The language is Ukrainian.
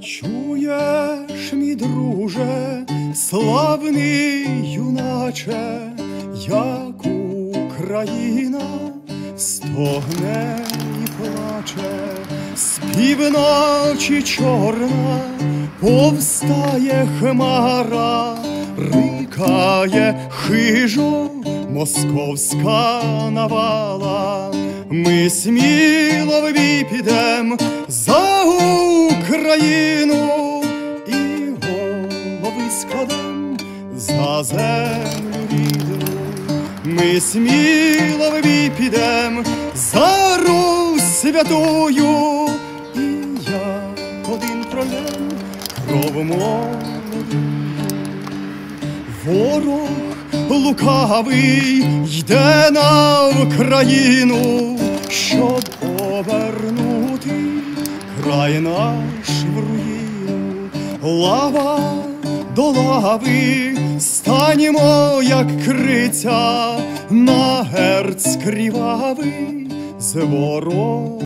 Чуєш, мій друже, славний юначе, як Україна стогне і плаче, співна чи чорна повстає хмара, рикає хижо московська навала. Ми сміло в бій підем за Україну і голови складем за землю рідну. Ми сміло в бій підем за Русь святую, і як один пролем кров. Ворог лукавий йде на Україну, щоб повернути край наш в руїну. Лава до лави, станімо, як криця, на герць крівавий з ворог.